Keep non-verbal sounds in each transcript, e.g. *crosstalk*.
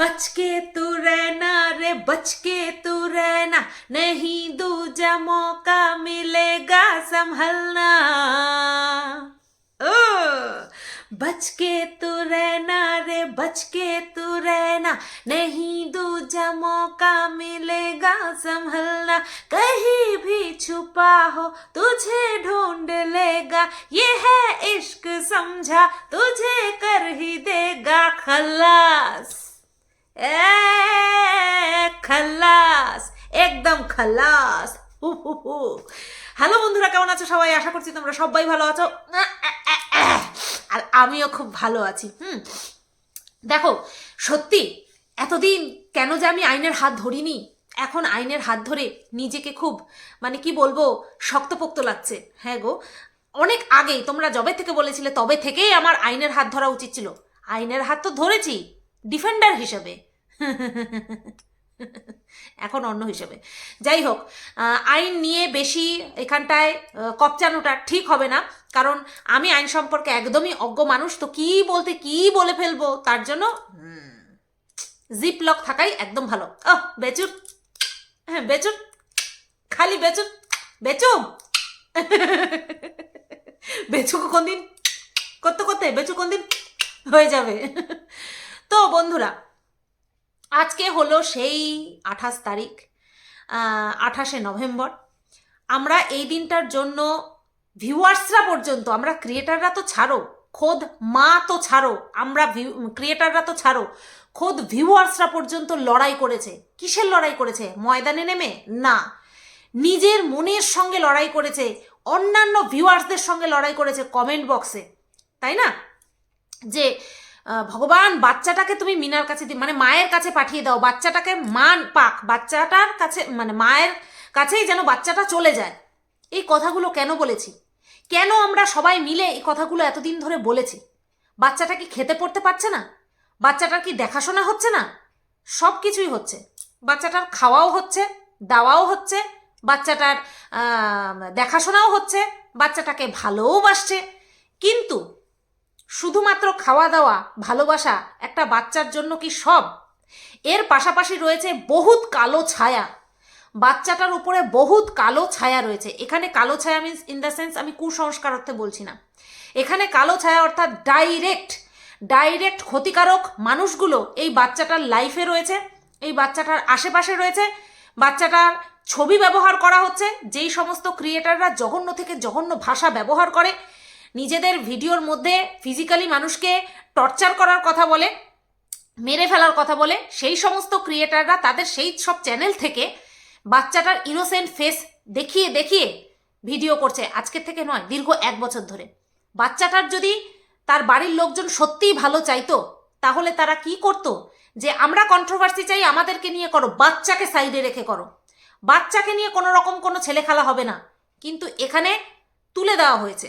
बच के तू रहना रे बच के तू रहना। नहीं दूजा मौका मिलेगा संभलना। ओ बच के तू रहना रे बच के तू रहना। नहीं दूजा मौका मिलेगा संभलना। कहीं भी छुपा हो, तुझे ढूंढ लेगा। ये है इश्क समझा, तुझे कर ही देगा खलास। খাল্লাস, একদম খাল্লাস। হ্যালো বন্ধুরা, কেমন আছো সবাই? আশা করছি তোমরা সবাই ভালো আছো। আর আমিও খুব ভালো আছি। হুম। দেখো, সত্যি, এতদিন কেন যে আমি আইনের হাত ধরিনি? এখন আইনের হাত ধরে নিজেকে খুব মানে কি বলব, শক্তপোক্ত লাগছে। হ্যাঁ গো, অনেক আগেই তোমরা যবে থেকে বলেছিলে, তবে থেকেই আমার আইনের হাত ধরা উচিত ছিল। আইনের হাত তো ধরেছি, ডিফেন্ডার হিসেবে। *laughs* এখন অন্য হিসেবে। যাই হোক আইন নিয়ে বেশি এখানটায় কপচানোটা ঠিক হবে না, কারণ আমি আইন সম্পর্কে একদমই অজ্ঞ মানুষ, তো কি বলতে কি বলে ফেলব তার জন্য জিপ লক থাকাই একদম ভালো। ও বেচুর হ্যাঁ বেচুর, খালি বেচুর, বেচু *laughs* কোন দিন করতে করতে বেচু কোন দিন হয়ে যাবে। তো বন্ধুরা আজকে হলো সেই আঠাশ তারিখ আঠাশে নভেম্বর। আমরা এই দিনটার জন্য ভিউয়ার্সরা পর্যন্ত, আমরা ক্রিয়েটাররা তো ছাড়ো, খোদ মা তো ছাড়ো, আমরা ক্রিয়েটাররা তো ছাড়ো, খোদ ভিউয়ার্সরা পর্যন্ত লড়াই করেছে। কিসের লড়াই করেছে? ময়দানে নেমে? না। নিজের মনের সঙ্গে লড়াই করেছে, অন্যান্য ভিউয়ার্সদের সঙ্গে লড়াই করেছে কমেন্ট বক্সে। তাই না? যে ভগবান, বাচ্চাটাকে তুমি মিনার কাছে দি- মানে মায়ের কাছে পাঠিয়ে দাও। বাচ্চাটাকে মান পাক। বাচ্চাটার কাছে মানে মায়ের কাছেই যেন বাচ্চাটা চলে যায়। এই কথাগুলো কেন বলেছি? কেন আমরা সবাই মিলে এই কথাগুলো এতদিন ধরে বলেছি? বাচ্চাটা কি খেতে পড়তে পারছে না? বাচ্চাটার কি দেখাশোনা হচ্ছে না? সব কিছুই হচ্ছে। বাচ্চাটার খাওয়াও হচ্ছে, দাওয়াও হচ্ছে, বাচ্চাটার দেখাশোনাও হচ্ছে, বাচ্চাটাকে ভালোও বাসছে। কিন্তু শুধুমাত্র খাওয়া দাওয়া ভালোবাসা, একটা বাচ্চার জন্য কি সব? এর পাশাপাশি রয়েছে বহুত কালো ছায়া। বাচ্চাটার উপরে বহুত কালো ছায়া রয়েছে। এখানে কালো ছায়া মিন্স ইন দ্য সেন্স আমি কুসংস্কার অর্থে বলছি না। এখানে কালো ছায়া অর্থাৎ ডাইরেক্ট ডাইরেক্ট ক্ষতিকারক মানুষগুলো এই বাচ্চাটার লাইফে রয়েছে, এই বাচ্চাটার আশেপাশে রয়েছে। বাচ্চাটার ছবি ব্যবহার করা হচ্ছে, যেই সমস্ত ক্রিয়েটাররা জঘন্য থেকে জঘন্য ভাষা ব্যবহার করে নিজেদের ভিডিওর মধ্যে ফিজিক্যালি মানুষকে টর্চার করার কথা বলে, মেরে ফেলার কথা বলে, সেই সমস্ত ক্রিয়েটাররা তাদের সেই সব চ্যানেল থেকে বাচ্চাটার ইনোসেন্ট ফেস দেখিয়ে দেখিয়ে ভিডিও করছে। আজকের থেকে নয়, দীর্ঘ এক বছর ধরে। বাচ্চাটার যদি তার বাড়ির লোকজন সত্যিই ভালো চাইতো, তাহলে তারা কি করত? যে আমরা কন্ট্রোভার্সি চাই, আমাদেরকে নিয়ে করো, বাচ্চাকে সাইডে রেখে করো। বাচ্চাকে নিয়ে কোনো রকম কোনো ছেলে খেলা হবে না। কিন্তু এখানে তুলে দেওয়া হয়েছে।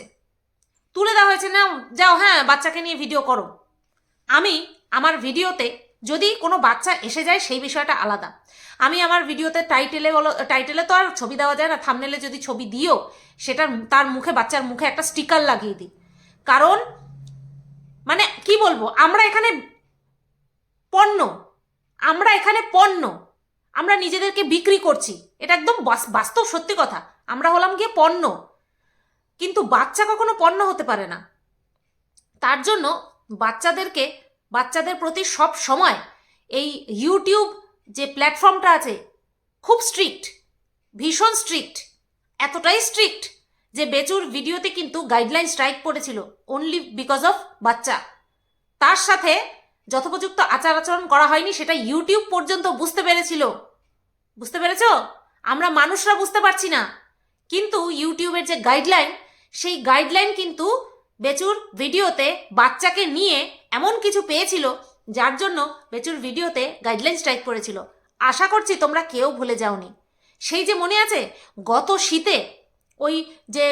তুলে দেওয়া হয়েছে না যাও হ্যাঁ বাচ্চাকে নিয়ে ভিডিও করো। আমি আমার ভিডিওতে যদি কোনো বাচ্চা এসে যায়, সেই বিষয়টা আলাদা। আমি আমার ভিডিওতে টাইটেলে বলো টাইটেলে তো আর ছবি দেওয়া যায় না থামনেলে যদি ছবি দিও, সেটার তার মুখে, বাচ্চার মুখে একটা স্টিকার লাগিয়ে দিই। কারণ মানে কি বলব, আমরা এখানে পণ্য, আমরা এখানে পণ্য, আমরা নিজেদেরকে বিক্রি করছি। এটা একদম বাস্তব সত্যি কথা। আমরা হলাম গিয়ে পণ্য। কিন্তু বাচ্চা কখনো পণ্য হতে পারে না। তার জন্য বাচ্চাদেরকে, বাচ্চাদের প্রতি সব সময় এই ইউটিউব যে প্ল্যাটফর্মটা আছে, খুব স্ট্রিক্ট ভীষণ স্ট্রিক্ট এতটাই স্ট্রিক্ট যে বেচুর ভিডিওতে কিন্তু গাইডলাইন স্ট্রাইক পড়েছিল অনলি বিকজ অফ বাচ্চা। তার সাথে যথোপযুক্ত আচার আচরণ করা হয়নি, সেটা ইউটিউব পর্যন্ত বুঝতে পেরেছিল। বুঝতে পেরেছ? আমরা মানুষরা বুঝতে পারছি না। কিন্তু ইউটিউবের যে গাইডলাইন সেই গাইডলাইন কিন্তু বেচুর ভিডিওতে বাচ্চাকে নিয়ে এমন কিছু পেয়েছিল, যার জন্য বেচুর ভিডিওতে গাইডলাইন স্ট্রাইক পড়েছিল আশা করছি তোমরা কেউ ভুলে যাওনি। সেই যে মনে আছে, গত শীতে ওই যে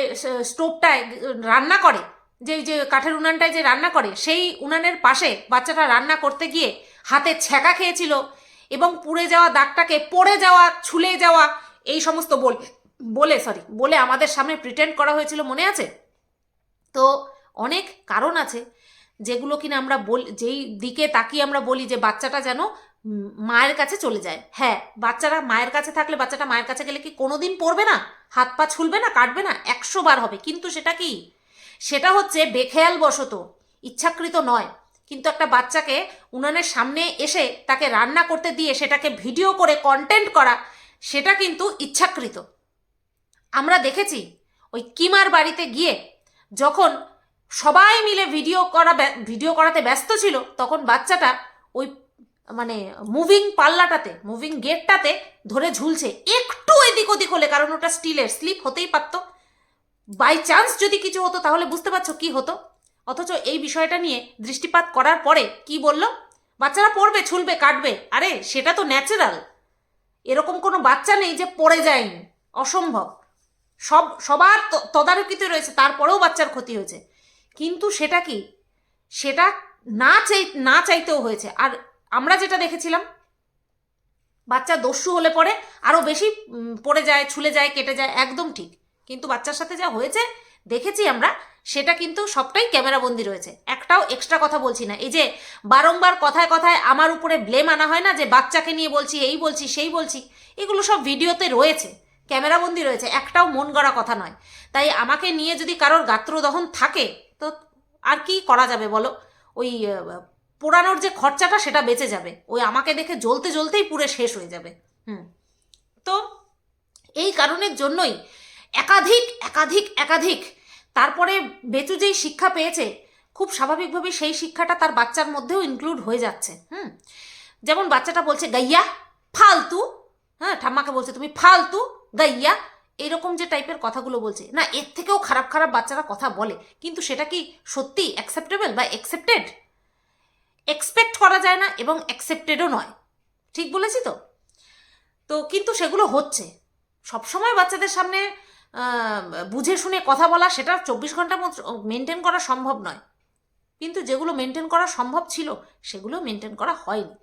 স্টোভটায় রান্না করে, যে যে কাঠের উনানটায় যে রান্না করে, সেই উনানের পাশে বাচ্চাটা রান্না করতে গিয়ে হাতে ছ্যাঁকা খেয়েছিল এবং পুড়ে যাওয়া দাগটাকে, পড়ে যাওয়া, ছুলে যাওয়া, এই সমস্ত বল। বলে সরি বলে আমাদের সামনে প্রিটেন্ড করা হয়েছিল, মনে আছে? তো অনেক কারণ আছে যেগুলো কিনা আমরা বল, যেই দিকে তাকিয়ে আমরা বলি যে বাচ্চাটা যেন মায়ের কাছে চলে যায়। হ্যাঁ বাচ্চারা মায়ের কাছে থাকলে বাচ্চাটা মায়ের কাছে গেলে কি কোনোদিন পড়বে না? হাত পা ছুলবে না, কাটবে না? একশো বার হবে। কিন্তু সেটা কি? সেটা হচ্ছে বেখেয়াল বশত ইচ্ছাকৃত নয়। কিন্তু একটা বাচ্চাকে উনানের সামনে এসে তাকে রান্না করতে দিয়ে সেটাকে ভিডিও করে কন্টেন্ট করা, সেটা কিন্তু ইচ্ছাকৃত। আমরা দেখেছি, ওই কিমার বাড়িতে গিয়ে যখন সবাই মিলে ভিডিও করা ভিডিও করাতে ব্যস্ত ছিল, তখন বাচ্চাটা ওই মানে মুভিং পাল্লাটাতে মুভিং গেটটাতে ধরে ঝুলছে। একটু এদিক ওদিক হলে, কারণ ওটা স্টিলের স্লিপ হতেই পারতো। বাই চান্স যদি কিছু হতো, তাহলে বুঝতে পারছ কি হতো। অথচ এই বিষয়টা নিয়ে দৃষ্টিপাত করার পরে কি বলল? বাচ্চারা পড়বে, ছুলবে, কাটবে। আরে, সেটা তো ন্যাচারাল এরকম কোনো বাচ্চা নেই যে পড়ে যায়নি। অসম্ভব। সব, সবার তদারকিতে রয়েছে, তারপরেও বাচ্চার ক্ষতি হয়েছে। কিন্তু সেটা কি? সেটা না চাই, না চাইতেও হয়েছে। আর আমরা যেটা দেখেছিলাম, বাচ্চা দস্যু হলে পরে আরও বেশি পড়ে যায়, ছুলে যায়, কেটে যায়, একদম ঠিক। কিন্তু বাচ্চার সাথে যা হয়েছে, দেখেছি আমরা, সেটা কিন্তু সবটাই ক্যামেরাবন্দি রয়েছে। একটাও এক্সট্রা কথা বলছি না। এই যে বারংবার কথায় কথায় আমার উপরে ব্লেম আনা হয় না, যে বাচ্চাকে নিয়ে বলছি, এই বলছি, সেই বলছি, এগুলো সব ভিডিওতে রয়েছে। ক্যামেরাবন্দি রয়েছে, একটাও মন গড়া কথা নয়। তাই আমাকে নিয়ে যদি কারোর গাত্রদহন থাকে, তো আর কি করা যাবে বলো? ওই পোড়ানোর যে খরচাটা সেটা বেঁচে যাবে। ওই আমাকে দেখে জ্বলতে জ্বলতেই পুরে শেষ হয়ে যাবে। হুম। তো এই কারণের জন্যই একাধিক একাধিক একাধিক, তারপরে বেচু যেই শিক্ষা পেয়েছে, খুব স্বাভাবিকভাবে সেই শিক্ষাটা তার বাচ্চার মধ্যেও ইনক্লুড হয়ে যাচ্ছে। হুম। যেমন বাচ্চাটা বলছে, গাইয়া, ফালতু। হ্যাঁ ঠাম্মাকে বলছে, তুমি ফালতু। গাইয়া এরকম যে টাইপের কথাগুলো বলছে, না, এর থেকেও খারাপ খারাপ বাচ্চারা কথা বলে, কিন্তু সেটা কি সত্যি অ্যাকসেপ্টেবল বা অ্যাকসেপ্টেড এক্সপেক্ট করা যায় না এবং অ্যাকসেপ্টেডও নয়। ঠিক বলেছি তো? তো কিন্তু সেগুলো হচ্ছে। সবসময় বাচ্চাদের সামনে বুঝে শুনে কথা বলা, সেটা চব্বিশ মধ্যে মেনটেন করা সম্ভব নয়। কিন্তু যেগুলো মেনটেন করা সম্ভব ছিল, সেগুলো মেনটেন করা হয়নি।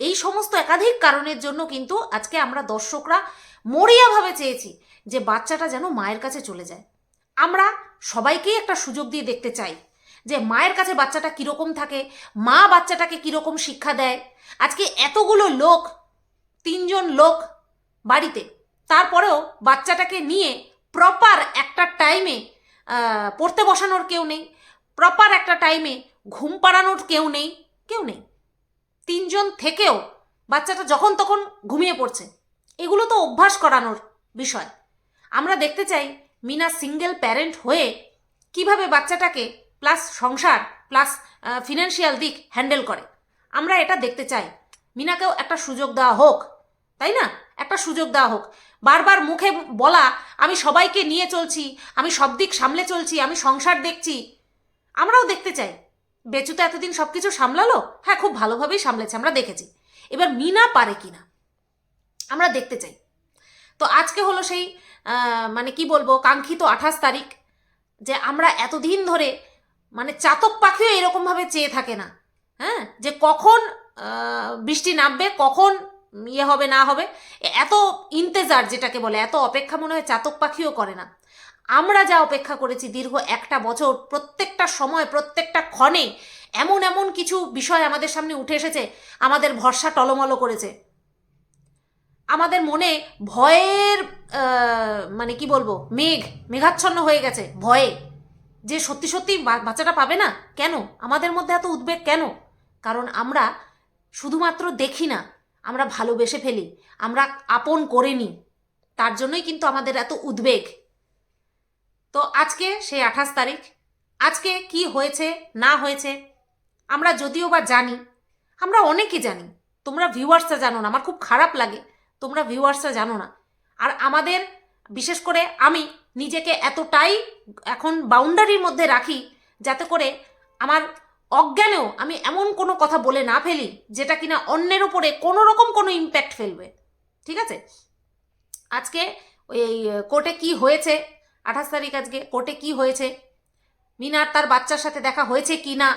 এই সমস্ত একাধিক কারণের জন্য কিন্তু আজকে আমরা দর্শকরা মরিয়াভাবে চেয়েছি যে বাচ্চাটা যেন মায়ের কাছে চলে যায়। আমরা সবাইকেই একটা সুযোগ দিয়ে দেখতে চাই যে মায়ের কাছে বাচ্চাটা কীরকম থাকে, মা বাচ্চাটাকে কীরকম শিক্ষা দেয়। আজকে এতগুলো লোক, তিনজন লোক বাড়িতে, তারপরেও বাচ্চাটাকে নিয়ে প্রপার একটা টাইমে পড়তে বসানোর কেউ নেই প্রপার একটা টাইমে ঘুম পাড়ানোর কেউ নেই কেউ নেই। তিনজন থেকেও বাচ্চাটা যখন তখন ঘুমিয়ে পড়ছে। এগুলো তো অভ্যাস করানোর বিষয়। আমরা দেখতে চাই মিনা সিঙ্গেল প্যারেন্ট হয়ে কীভাবে বাচ্চাটাকে প্লাস সংসার, প্লাস ফিনান্সিয়াল দিক হ্যান্ডেল করে। আমরা এটা দেখতে চাই। মিনাকেও একটা সুযোগ দেওয়া হোক, তাই না? একটা সুযোগ দেওয়া হোক। বারবার মুখে বলা, আমি সবাইকে নিয়ে চলছি, আমি সব দিক সামলে চলছি, আমি সংসার দেখছি। আমরাও দেখতে চাই। বেচু তো এতদিন সব কিছু সামলালো? হ্যাঁ খুব ভালোভাবেই সামলেছে, আমরা দেখেছি। এবার মিনা পারে কি না আমরা দেখতে চাই। তো আজকে হলো সেই মানে কি বলব, কাঙ্ক্ষিত আঠাশ তারিখ, যে আমরা এতদিন ধরে মানে চাতক পাখিও এরকমভাবে চেয়ে থাকে না। হ্যাঁ যে কখন বৃষ্টি নামবে, কখন ইয়ে হবে, না হবে এত ইন্তেজার যেটাকে বলে, এত অপেক্ষা মনে হয় চাতক পাখিও করে না। আমরা যা অপেক্ষা করেছি দীর্ঘ একটা বছর, প্রত্যেকটা সময়, প্রত্যেকটা ক্ষণে এমন এমন কিছু বিষয় আমাদের সামনে উঠে এসেছে, আমাদের ভরসা টলমলো করেছে। আমাদের মনে ভয়ের মানে কি বলব, মেঘ, মেঘাচ্ছন্ন হয়ে গেছে, ভয়ে। যে সত্যি সত্যি বাচ্চাটা পাবে না? কেন? আমাদের মধ্যে এত উদ্বেগ কেন? কারণ আমরা শুধুমাত্র দেখি না, আমরা ভালোবেসে ফেলি, আমরা আপন করে নিই। তার জন্যই কিন্তু আমাদের এত উদ্বেগ। তো আজকে সেই আঠাশ তারিখ। আজকে কি হয়েছে, না হয়েছে, আমরা যদিও বা জানি, আমরা অনেকে জানি, তোমরা ভিউয়ার্সরা জানো না, আমার খুব খারাপ লাগে, তোমরা ভিউয়ার্সরা জানো না। আর আমাদের, বিশেষ করে আমি নিজেকে এতটাই এখন বাউন্ডারির মধ্যে রাখি, যাতে করে আমার অজ্ঞানেও আমি এমন কোনো কথা বলে না ফেলি, যেটা কিনা অন্যের ওপরে কোনো রকম কোনো ইম্প্যাক্ট ফেলবে। ঠিক আছে? আজকে ওই কোর্টে কি হয়েছে আঠাশ তারিখ আজকে কোর্টে কি হয়েছে? মিনার তার বাচ্চার সাথে দেখা হয়েছে কি না?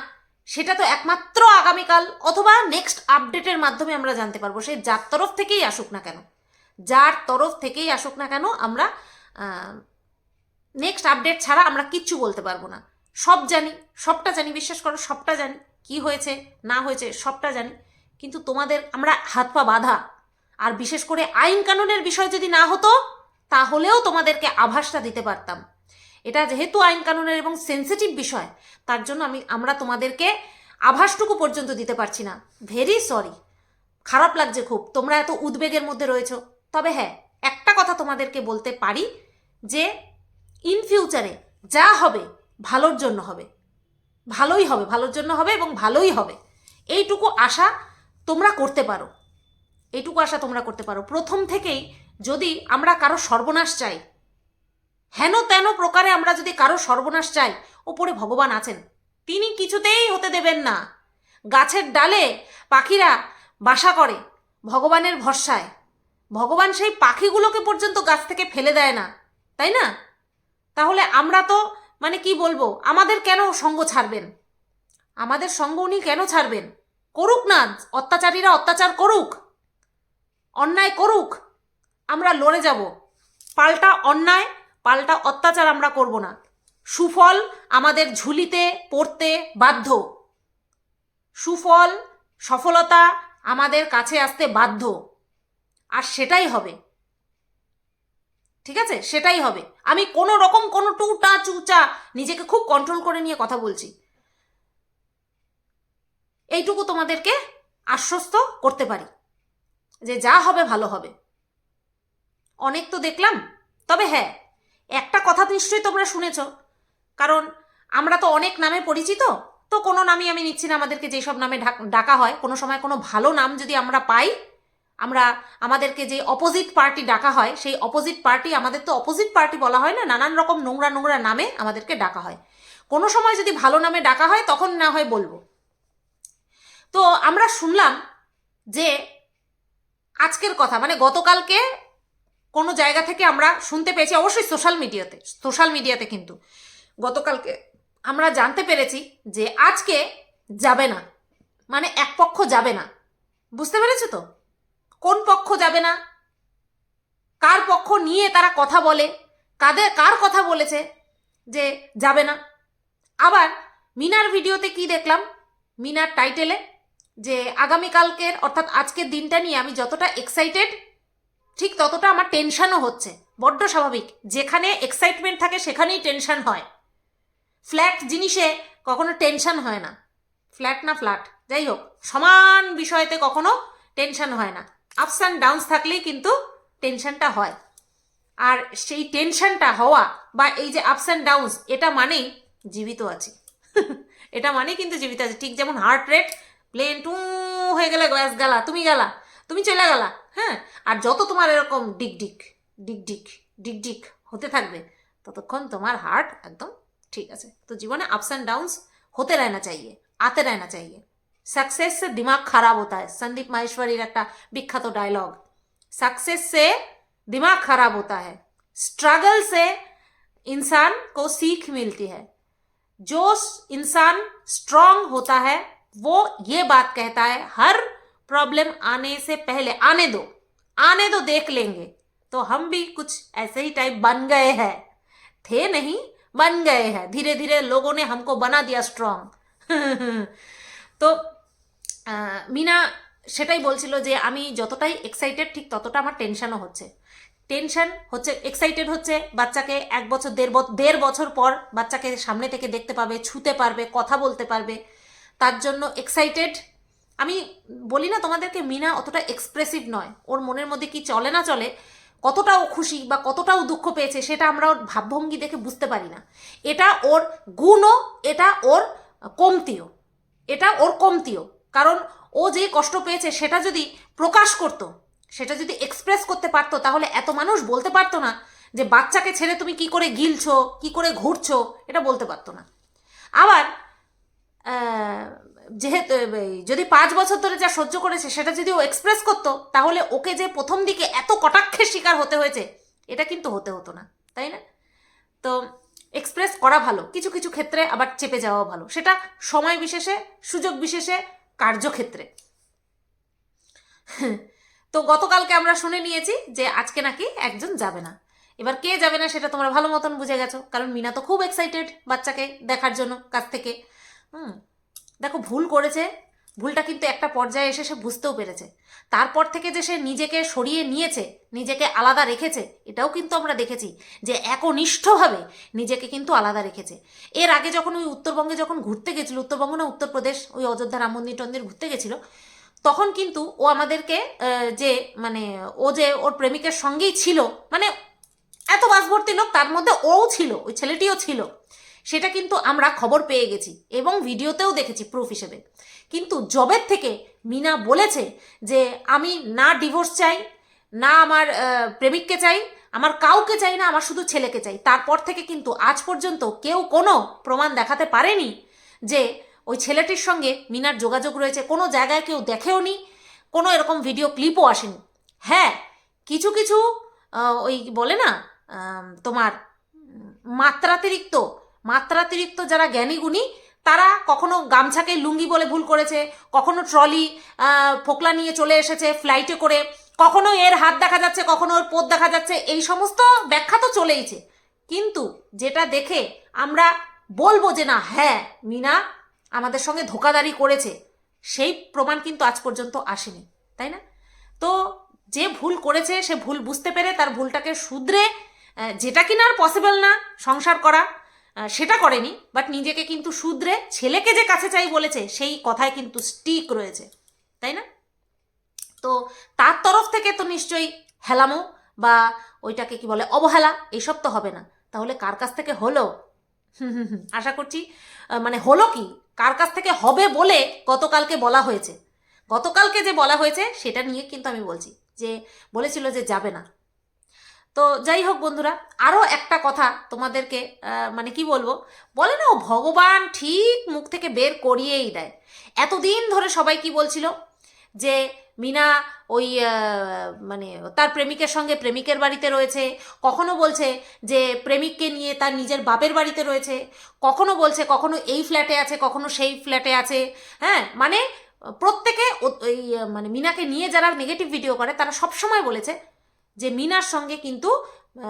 সেটা তো একমাত্র আগামীকাল অথবা নেক্সট আপডেটের মাধ্যমে আমরা জানতে পারব। সে যার তরফ থেকেই আসুক না কেন? যার তরফ থেকেই আসুক না কেন আমরা নেক্সট আপডেট ছাড়া আমরা কিচ্ছু বলতে পারব না। সব জানি, সবটা জানি, বিশ্বাস করো, সবটা জানি। কি হয়েছে, না হয়েছে, সবটা জানি। কিন্তু তোমাদের, আমরা হাত পা বাঁধা। আর বিশেষ করে আইন কানুনের বিষয় যদি না হতো তাহলেও তোমাদেরকে আভাসটা দিতে পারতাম। এটা যেহেতু আইন কানুনের এবং সেন্সিটিভ বিষয়, তার জন্য আমি, আমরা তোমাদেরকে আভাসটুকু পর্যন্ত দিতে পারছি না। ভেরি সরি খারাপ লাগছে খুব। তোমরা এত উদ্বেগের মধ্যে রয়েছো। তবে হ্যাঁ একটা কথা তোমাদেরকে বলতে পারি যে ইন ফিউচারে যা হবে, ভালোর জন্য হবে। ভালোই হবে, ভালোর জন্য হবে এবং ভালোই হবে। এইটুকু আশা তোমরা করতে পারো। এইটুকু আশা তোমরা করতে পারো। প্রথম থেকেই যদি আমরা কারও সর্বনাশ চাই, হেন তেন প্রকারে আমরা যদি কারও সর্বনাশ চাই, ওপরে ভগবান আছেন, তিনি কিছুতেই হতে দেবেন না। গাছের ডালে পাখিরা বাসা করে, ভগবানের ভরসায়। ভগবান সেই পাখিগুলোকে পর্যন্ত গাছ থেকে ফেলে দেয় না, তাই না? তাহলে আমরা তো মানে কি বলব, আমাদের কেন সঙ্গ ছাড়বেন? আমাদের সঙ্গ উনি কেন ছাড়বেন? করুক না, অত্যাচারীরা অত্যাচার করুক, অন্যায় করুক। আমরা লড়ে যাব। পাল্টা অন্যায়, পাল্টা অত্যাচার আমরা করব না। সুফল আমাদের ঝুলিতে, পড়তে বাধ্য। সুফল, সফলতা আমাদের কাছে আসতে বাধ্য। আর সেটাই হবে। ঠিক আছে? সেটাই হবে। আমি কোনো রকম কোনো টুটা চুচা নিজেকে খুব কন্ট্রোল করে নিয়ে কথা বলছি। এইটুকু তোমাদেরকে আশ্বস্ত করতে পারি। যে যা হবে, ভালো হবে। অনেক তো দেখলাম। তবে হ্যাঁ একটা কথা নিশ্চয়ই তোমরা শুনেছ। কারণ আমরা তো অনেক নামে পরিচিত, তো কোনো নামই আমি নিচ্ছি না আমাদেরকে যেসব নামে ডাকা হয়। কোনো সময় কোনো ভালো নাম যদি আমরা পাই, আমরা আমাদেরকে যে অপোজিট পার্টি ডাকা হয়, সেই অপোজিট পার্টি আমাদের তো অপোজিট পার্টি বলা হয় না, নানান রকম নোংরা নোংরা নামে আমাদেরকে ডাকা হয়। কোনো সময় যদি ভালো নামে ডাকা হয়, তখন না হয় বলব। তো আমরা শুনলাম যে আজকের কথা মানে গতকালকে কোনো জায়গা থেকে আমরা শুনতে পেয়েছি, অবশ্যই সোশ্যাল মিডিয়াতে সোশ্যাল মিডিয়াতে কিন্তু। গতকালকে আমরা জানতে পেরেছি যে আজকে যাবে না। মানে এক পক্ষ যাবে না। বুঝতে পেরেছ তো? কোন পক্ষ যাবে না? কার পক্ষ নিয়ে তারা কথা বলে? কাদের, কার কথা বলেছে যে যাবে না? আবার মিনার ভিডিওতে কি দেখলাম? মিনার টাইটেলে যে আগামীকালকের, অর্থাৎ আজকের দিনটা নিয়ে আমি যতটা এক্সাইটেড ঠিক ততটা আমার টেনশনও হচ্ছে। বড্ড স্বাভাবিক। যেখানে এক্সাইটমেন্ট থাকে, সেখানেই টেনশন হয়। ফ্ল্যাট জিনিসে কখনো টেনশন হয় না। ফ্ল্যাট না ফ্ল্যাট যাই হোক, সমান বিষয়তে কখনো টেনশন হয় না। আপস অ্যান্ড ডাউনস থাকলেই কিন্তু টেনশনটা হয়। আর সেই টেনশনটা হওয়া বা এই যে আপস অ্যান্ড ডাউনস এটা মানেই জীবিত আছি। *laughs* এটা মানেই কিন্তু জীবিত আছে। ঠিক যেমন হার্ট রেট প্লেন টু হয়ে গেলে গ্যাস গেলা, তুমি গেলা, তুমি চলে গেলা। হ্যাঁ আর যত তোমার এরকম ডিক ডিক ডিক ডিক ডিক ডিক হতে থাকবে ততক্ষণ তোমার হার্ট একদম ঠিক আছে তো জীবনে আপস অ্যান্ড ডাউনস होते रहना चाहिए आते रहना चाहिए सक्सेस से दिमाग खराब होता है संदीप माहेश्वरी একটা বিখ্যাত ডায়লগ सक्सेस से दिमाग खराब होता है स्ट्रगल से इंसान को सीख मिलती है जो इंसान स्ट्रांग होता है वो ये बात कहता है हर प्रॉब्लम आने से पहले आने दो आने दो देख लेंगे तो हम भी कुछ ऐसे ही टाइप बन गए हैं थे नहीं बन गए हैं धीरे धीरे लोगों ने हमको बना दिया स्ट्रांग তো আহ, মিনা সেটাই বলছিল যে আমি যতটাই এক্সাইটেড ঠিক ততটা আমার টেনশনও হচ্ছে টেনশন হচ্ছে এক্সাইটেড হচ্ছে বাচ্চাকে এক বছর দেড় ব- দেড় বছর পর বাচ্চাকে সামনে থেকে দেখতে পাবে ছুতে পারবে কথা বলতে পারবে তার জন্য এক্সাইটেড আমি বলি না তোমাদেরকে মিনা অতটা এক্সপ্রেসিভ নয়। ওর মনের মধ্যে কি চলে না চলে, কতটা ও খুশি বা কতটা ও দুঃখ পেয়েছে সেটা আমরা ওর ভাবভঙ্গি দেখে বুঝতে পারি না। এটা ওর গুণও, এটা ওর কমতিও, এটা ওর কমতিও। কারণ ও যে কষ্ট পেয়েছে সেটা যদি প্রকাশ করত, সেটা যদি এক্সপ্রেস করতে পারতো, তাহলে এত মানুষ বলতে পারতো না যে বাচ্চাকে ছেড়ে তুমি কি করে গিলছো, কি করে ঘুরছো, এটা বলতে পারতো না। আবার যেহেতু যদি পাঁচ বছর ধরে যা সহ্য করেছে, সেটা যদি ও এক্সপ্রেস করতো, তাহলে ওকে যে প্রথম দিকে এত কটাক্ষের শিকার হতে হয়েছে, এটা কিন্তু হতে হতো না, তাই না? তো এক্সপ্রেস করা ভালো, কিছু কিছু ক্ষেত্রে আবার চেপে যাওয়া ভালো, সেটা সময় বিশেষে, সুযোগ বিশেষে, কার্যক্ষেত্রে। তো গতকালকে আমরা শুনে নিয়েছি যে আজকে নাকি একজন যাবে না। এবার কে যাবে না সেটা তোমরা ভালো মতন বুঝে গেছো, কারণ মিনা তো খুব এক্সাইটেড বাচ্চাকে দেখার জন্য কাছ থেকে। হুম দেখো ভুল করেছে, ভুলটা কিন্তু একটা পর্যায়ে এসে সে বুঝতেও পেরেছে। তারপর থেকে যে সে নিজেকে সরিয়ে নিয়েছে, নিজেকে আলাদা রেখেছে, এটাও কিন্তু আমরা দেখেছি যে একনিষ্ঠভাবে নিজেকে কিন্তু আলাদা রেখেছে। এর আগে যখন ওই উত্তরবঙ্গে যখন ঘুরতে গেছিল, উত্তরবঙ্গ না, উত্তরপ্রদেশ, ওই অযোধ্যা, রাম মন্দির টন্দির ঘুরতে গেছিল, তখন কিন্তু ও আমাদেরকে যে মানে ও যে ওর প্রেমিকের সঙ্গেই ছিল মানে এত বাসভর্তি লোক, তার মধ্যে ওও ছিল, ওই ছেলেটিও ছিল। সেটা কিন্তু আমরা খবর পেয়ে গেছি এবং ভিডিওতেও দেখেছি প্রুফ হিসেবে। কিন্তু জবের থেকে মিনা বলেছে যে, আমি না ডিভোর্স চাই, না আমার প্রেমিককে চাই, আমার কাউকে চাই না, আমার শুধু ছেলেকে চাই। তারপর থেকে কিন্তু আজ পর্যন্ত কেউ কোনো প্রমাণ দেখাতে পারেনি যে, ওই ছেলেটির সঙ্গে মিনার যোগাযোগ রয়েছে। কোনো জায়গায় কেউ দেখেও নি, কোনো এরকম ভিডিও ক্লিপও আসেনি। হ্যাঁ কিছু কিছু ওই বলে না তোমার মাত্রাতিরিক্ত মাত্রাতিরিক্ত যারা জ্ঞানীগুণী তারা কখনো গামছাকে লুঙ্গি বলে ভুল করেছে, কখনো ট্রলি ফোকলা নিয়ে চলে এসেছে ফ্লাইটে করে, কখনো এর হাত দেখা যাচ্ছে, কখনো ওর পোত দেখা যাচ্ছে, এই সমস্ত ব্যাখ্যা তো চলেইছে। কিন্তু যেটা দেখে আমরা বলব যে না হ্যাঁ মিনা আমাদের সঙ্গে ধোকাদারি করেছে, সেই প্রমাণ কিন্তু আজ পর্যন্ত আসেনি, তাই না? তো যে ভুল করেছে, সে ভুল বুঝতে পেরে তার ভুলটাকে শুধরে যেটা কিনা আর পসিবল না, সংসার করা সেটা করেনি বাট নিজেকে কিন্তু শুধরে ছেলেকে যে কাছে চাই বলেছে, সেই কথায় কিন্তু স্টিক রয়েছে, তাই না? তো তার তরফ থেকে তো নিশ্চয়ই হেলামো বা ওইটাকে কি বলে অবহেলা এইসব তো হবে না। তাহলে কার কাছ থেকে হলো? আশা করছি মানে হলো কি? কার কাছ থেকে হবে বলে গতকালকে বলা হয়েছে। গতকালকে যে বলা হয়েছে, সেটা নিয়ে কিন্তু আমি বলছি, যে বলেছিল যে যাবে না। তো যাই হোক বন্ধুরা আরও একটা কথা তোমাদেরকে মানে কি বলব? বলে না ভগবান ঠিক মুখ থেকে বের করিয়েই দেয়। এতদিন ধরে সবাই কি বলছিল যে মিনা ওই মানে তার প্রেমিকের সঙ্গে প্রেমিকের বাড়িতে রয়েছে, কখনো বলছে যে প্রেমিককে নিয়ে তার নিজের বাপের বাড়িতে রয়েছে, কখনো বলছে কখনো এই ফ্ল্যাটে আছে, কখনো সেই ফ্ল্যাটে আছে হ্যাঁ? মানে প্রত্যেকে ওই মানে মিনাকে নিয়ে যারা নেগেটিভ ভিডিও করে, তারা সবসময় বলেছে যে মিনার সঙ্গে কিন্তু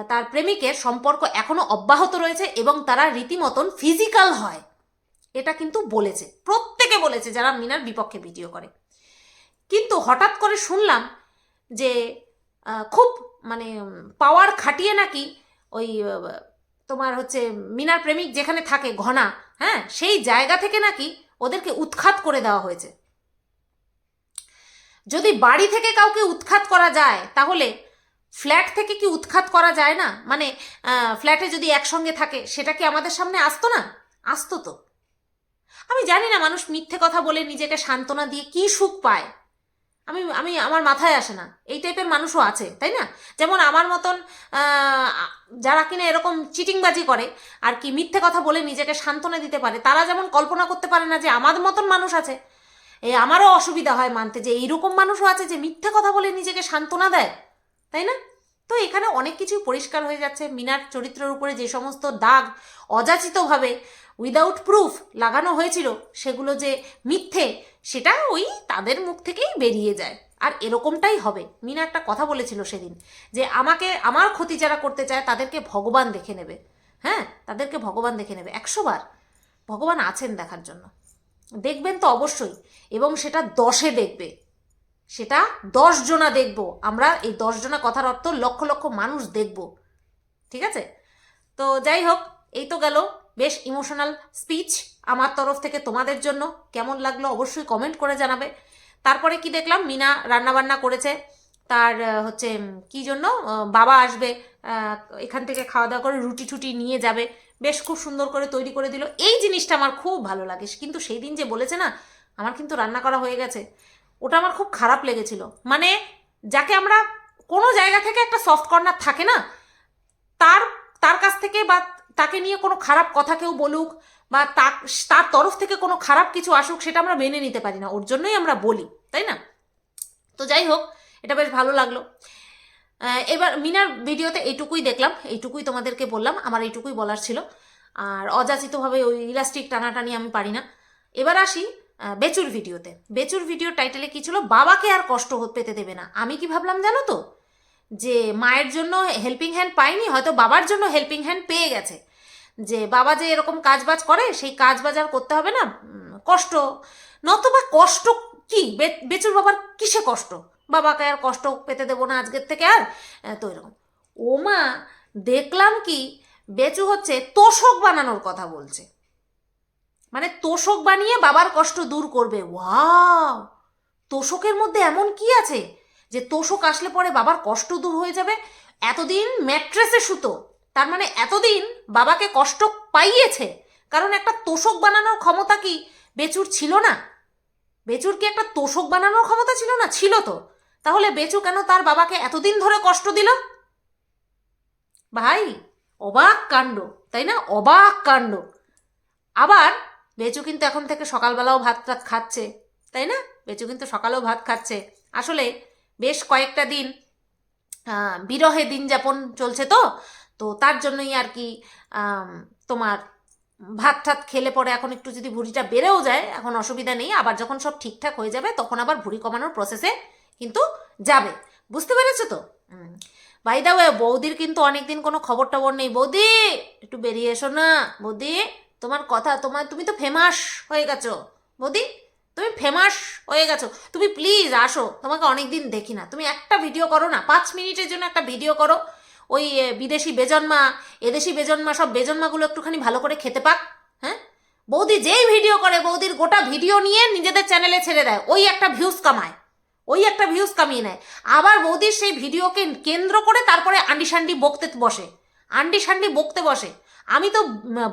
তার প্রেমিকের সম্পর্ক এখনও অব্যাহত রয়েছে এবং তারা রীতিমতন ফিজিক্যাল হয়। এটা কিন্তু বলেছে। প্রত্যেকে বলেছে যারা মিনার বিপক্ষে ভিডিও করে। কিন্তু হঠাৎ করে শুনলাম যে খুব মানে পাওয়ার খাটিয়ে নাকি ওই তোমার হচ্ছে মিনার প্রেমিক যেখানে থাকে, ঘনা হ্যাঁ সেই জায়গা থেকে নাকি ওদেরকে উৎখাত করে দেওয়া হয়েছে। যদি বাড়ি থেকে কাউকে উৎখাত করা যায়, তাহলে ফ্ল্যাট থেকে কি উৎখাত করা যায় না? মানে ফ্ল্যাটে যদি একসঙ্গে থাকে, সেটা কি আমাদের সামনে আসতো না? আসতো তো। আমি জানি না, মানুষ মিথ্যে কথা বলে নিজেকে সান্ত্বনা দিয়ে কি সুখ পায়। আমি আমি, আমার মাথায় আসে না। এই টাইপের মানুষও আছে, তাই না? যেমন আমার মতন যারা কিনা এরকম চিটিংবাজি করে আর কি মিথ্যে কথা বলে নিজেকে সান্ত্বনা দিতে পারে, তারা যেমন কল্পনা করতে পারে না যে আমার মতন মানুষ আছে এই আমারও অসুবিধা হয় মানতে যে এইরকম মানুষও আছে যে মিথ্যে কথা বলে নিজেকে সান্ত্বনা দেয়। তাই না? তো এখানে অনেক কিছুই পরিষ্কার হয়ে যাচ্ছে। মিনার চরিত্রের উপরে যে সমস্ত দাগ অযাচিতভাবে উইদাউট প্রুফ লাগানো হয়েছিল, সেগুলো যে মিথ্যে, সেটা ওই তাদের মুখ থেকেই বেরিয়ে যায়। আর এরকমটাই হবে। মিনা একটা কথা বলেছিল সেদিন, যে আমাকে, আমার ক্ষতি যারা করতে চায়, তাদেরকে ভগবান দেখে নেবে। হ্যাঁ? তাদেরকে ভগবান দেখে নেবে। একশোবার ভগবান আছেন দেখার জন্য। দেখবেন তো অবশ্যই। এবং সেটা দশে দেখবে। সেটা দশ জনা দেখব। আমরা এই দশ জনা কথার অর্থ লক্ষ লক্ষ মানুষ দেখব। ঠিক আছে? তো যাই হোক, এই তো গেল। বেশ ইমোশনাল স্পিচ আমার তরফ থেকে তোমাদের জন্য। কেমন লাগল অবশ্যই কমেন্ট করে জানাবে। তারপরে কি দেখলাম? মিনা রান্নাবান্না করেছে। তার হচ্ছে কি জন্য? বাবা আসবে। এখান থেকে খাওয়া দাওয়া করে রুটি টুটি নিয়ে যাবে। বেশ খুব সুন্দর করে তৈরি করে দিল। এই জিনিসটা আমার খুব ভালো লাগে। কিন্তু সেই দিন যে বলেছে না, আমার কিন্তু রান্না করা হয়ে গেছে। ওটা আমার খুব খারাপ লেগেছিল। মানে যাকে আমরা কোনো জায়গা থেকে একটা সফট কর্নার থাকে না, তার তার কাছ থেকে বা তাকে নিয়ে কোনো খারাপ কথা কেউ বলুক বা তার তরফ থেকে কোনো খারাপ কিছু আসুক, সেটা আমরা মেনে নিতে পারি না। ওর জন্যই আমরা বলি, তাই না? তো যাই হোক, এটা বেশ ভালো লাগল। এবার মিনার ভিডিওতে এইটুকুই দেখলাম, এইটুকুই তোমাদেরকে বললাম, আমার এইটুকুই বলার ছিল। আর অযাচিতভাবে ওই ইলাস্টিক টানাটানি আমি পারি না। এবার আসি বেচুর ভিডিওতে। বেচুর ভিডিও টাইটেলে কি ছিল? বাবাকে আর কষ্ট পেতে দেবে না। আমি কি ভাবলাম জানো তো? যে মায়ের জন্য হেল্পিং হ্যান্ড পাইনি, হয়তো বাবার জন্য হেল্পিং হ্যান্ড পেয়ে গেছে। যে বাবা যে এরকম কাজ বাজ করে, সেই কাজ বাজ আর করতে হবে না। কষ্ট। নতবা কষ্ট কি? বেচুর বাবার কিসে কষ্ট? বাবাকে আর কষ্ট পেতে দেবো না আজকের থেকে আর? তো এরকম। ও মা দেখলাম কি, বেচু হচ্ছে তোষক বানানোর কথা বলছে। মানে তোষক বানিয়ে বাবার কষ্ট দূর করবে। ওয়াও! তোষকের মধ্যে এমন কি আছে যে তোষক আসলে পরে বাবার কষ্ট দূর হয়ে যাবে? এতদিন ম্যাট্রেসে সুতো, তার মানে এতদিন বাবাকে কষ্ট পাইয়েছে। কারণ একটা তোষক বানানোর ক্ষমতা কি বেচুর ছিল না? বেচুর কি একটা তোষক বানানোর ক্ষমতা ছিল না? ছিল তো। তাহলে বেচু কেন তার বাবাকে এতদিন ধরে কষ্ট দিল? ভাই, অবাক কাণ্ড, তাই না? অবাক কাণ্ড। আবার বেচু কিন্তু এখন থেকে সকালবেলাও ভাত খাচ্ছে, তাই না? বেচু কিন্তু সকালেও ভাত খাচ্ছে। আসলে বেশ কয়েকটা দিন বিরহে দিন যাপন চলছে তো তো তার জন্যই আর কি তোমার ভাত ঠাত খেলে পরে এখন একটু যদি ভুঁড়িটা বেড়েও যায়, এখন অসুবিধা নেই। আবার যখন সব ঠিকঠাক হয়ে যাবে, তখন আবার ভুঁড়ি কমানোর প্রসেসে কিন্তু যাবে। বুঝতে পেরেছ তো? বাই দা বৌদির কিন্তু অনেকদিন কোনো খবর টবর নেই। বৌদি, একটু বেরিয়ে এসো না। বৌদি তোমার কথা, তোমার, তুমি তো ফেমাস হয়ে গেছো। বৌদি, তুমি ফেমাস হয়ে গেছো। তুমি প্লিজ আসো, তোমাকে অনেকদিন দেখি না। তুমি একটা ভিডিও করো না, পাঁচ মিনিটের জন্য একটা ভিডিও করো। ওই বিদেশি বেজন্মা, এদেশি বেজন্মা, সব বেজন্মাগুলো একটুখানি ভালো করে খেতে পাক হ্যাঁ? বৌদি যেই ভিডিও করে, বৌদির গোটা ভিডিও নিয়ে নিজেদের চ্যানেলে ছেড়ে দেয়। ওই একটা ভিউজ কামায়, ওই একটা ভিউজ কামিয়ে নেয়। আবার বৌদির সেই ভিডিওকে কেন্দ্র করে তারপরে আন্ডি সান্ডি বকতে বসে আন্ডি সান্ডি বকতে বসে। আমি তো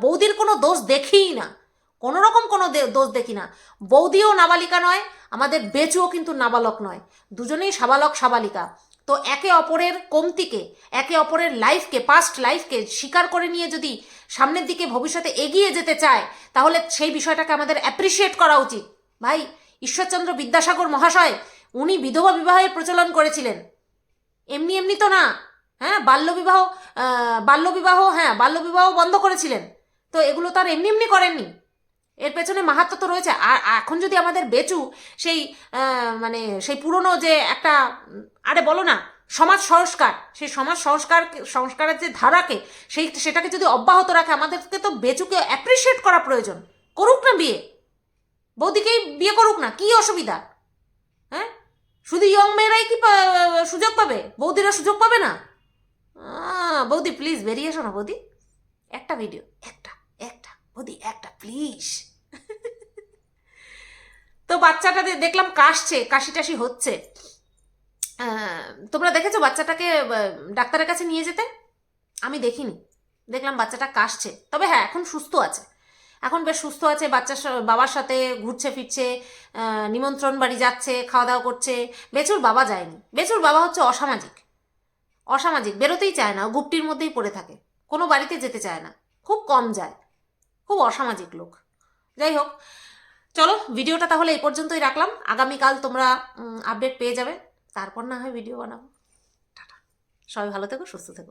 বৌদির কোনো দোষ দেখিই না। কোনো রকম কোনো দোষ দেখি না। বৌদিও নাবালিকা নয়, আমাদের বেচুও কিন্তু নাবালক নয়। দুজনেই সাবালক, সাবালিকা। তো একে অপরের কমতিকে, একে অপরের লাইফকে পাস্ট লাইফকে স্বীকার করে নিয়ে যদি সামনের দিকে ভবিষ্যতে এগিয়ে যেতে চায়, তাহলে সেই বিষয়টাকে আমাদের অ্যাপ্রিসিয়েট করা উচিত। ভাই, ঈশ্বরচন্দ্র বিদ্যাসাগর মহাশয়, উনি বিধবা বিবাহের প্রচলন করেছিলেন। এমনি এমনি তো না। হ্যাঁ বাল্যবিবাহ বাল্যবিবাহ হ্যাঁ বাল্যবিবাহ বন্ধ করেছিলেন। তো এগুলো তো আর এমনি এমনি করেননি। এর পেছনে মাহাত্ম তো রয়েছে। আর এখন যদি আমাদের বেচু সেই মানে সেই পুরনো যে একটা, আরে বলো না, সমাজ সংস্কার, সেই সমাজ সংস্কার, সংস্কারের যে ধারাকে, সেই সেটাকে যদি অব্যাহত রাখে, আমাদেরকে তো বেচুকে অ্যাপ্রিসিয়েট করা প্রয়োজন। করুক না বিয়ে। বৌদিকেই বিয়ে করুক না, কি অসুবিধা? হ্যাঁ? শুধু ইয়ং মেয়েরাই কি সুযোগ পাবে? বৌদিরা সুযোগ পাবে না? বৌদি প্লিজ বেরিয়ে এসো না বৌদি। একটা ভিডিও একটা একটা, বৌদি, একটা প্লিজ তো বাচ্চাটা দেখলাম কাশছে কাশি টাশি হচ্ছে তোমরা দেখেছ বাচ্চাটাকে ডাক্তারের কাছে নিয়ে যেতে? আমি দেখিনি। দেখলাম বাচ্চাটা কাশছে। তবে হ্যাঁ এখন সুস্থ আছে। এখন বেশ সুস্থ আছে, বাচ্চার বাবার সাথে ঘুরছে, ফিরছে নিমন্ত্রণ বাড়ি যাচ্ছে খাওয়া দাওয়া করছে। বেচুর বাবা যায়নি। বেচুর বাবা হচ্ছে অসামাজিক। অসামাজিক, বেরোতেই চায় না, গুপটির মধ্যেই পড়ে থাকে, কোনো বাড়িতে যেতে চায় না, খুব কম যায়, খুব অসামাজিক লোক। যাই হোক, চলো ভিডিওটা তাহলে এই পর্যন্তই রাখলাম, আগামীকাল তোমরা আপডেট পেয়ে যাবে, তারপর না হয় ভিডিও বানাবো। টাটা। সবাই ভালো থেকো, সুস্থ থেকো।